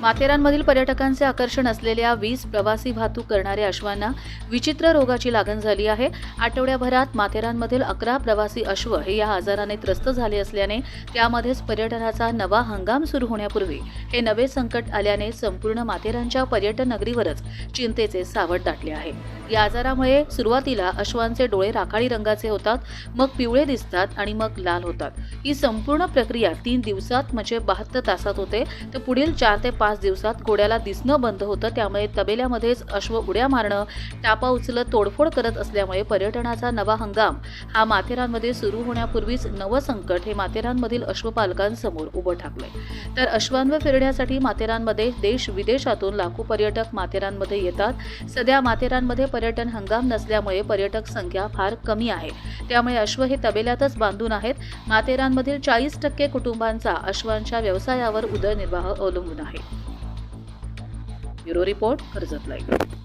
माथेरानमधील पर्यटकांचे आकर्षण असलेल्या वीस प्रवासी वाहतूक करणाऱ्या अश्वांना विचित्र रोगाची लागण झाली आहे. आठवड्याभरात माथेरानमधील अकरा प्रवासी अश्व हे या आजाराने त्रस्त झाले असल्याने त्यामध्येच पर्यटनाचा नवा हंगाम सुरू होण्यापूर्वी हे नवे संकट आल्याने संपूर्ण माथेरानच्या पर्यटन नगरीवरच चिंतेचे सावट दाटले आहे. या आजारामुळे सुरुवातीला अश्वांचे डोळे राखाडी रंगाचे होतात मग पिवळे दिसतात आणि मग लाल होतात. ही संपूर्ण प्रक्रिया तीन दिवसात म्हणजे बहात्तर तासात होते. तर पुढील चार ते पाच दिवसात घोड्याला दिसणं बंद होतं त्यामुळे तबेल्यामध्येच अश्व उड्या मारणं टापा उचलत तोडफोड करत असल्यामुळे पर्यटनाचा नवा हंगाम हा माथेरानमध्ये सुरू होण्यापूर्वीच नवं संकट हे माथेरानमधील अश्वपालकांसमोर उभं ठाकलंय. तर अश्वांवर फिरण्यासाठी माथेरानमध्ये देश विदेशातून लाखो पर्यटक माथेरानमध्ये येतात. सध्या माथेरानमध्ये पर्यटन हंगाम नसल्यामुळे पर्यटक संख्या फार कमी आहे. त्यामुळे अश्व हे तबेल्यातच बांधून आहेत. माथेरानमधील चाळीस टक्के कुटुंबांचा अश्वांच्या व्यवसायावर उदरनिर्वाह अवलंबून आहे. Bureau report Karjat live.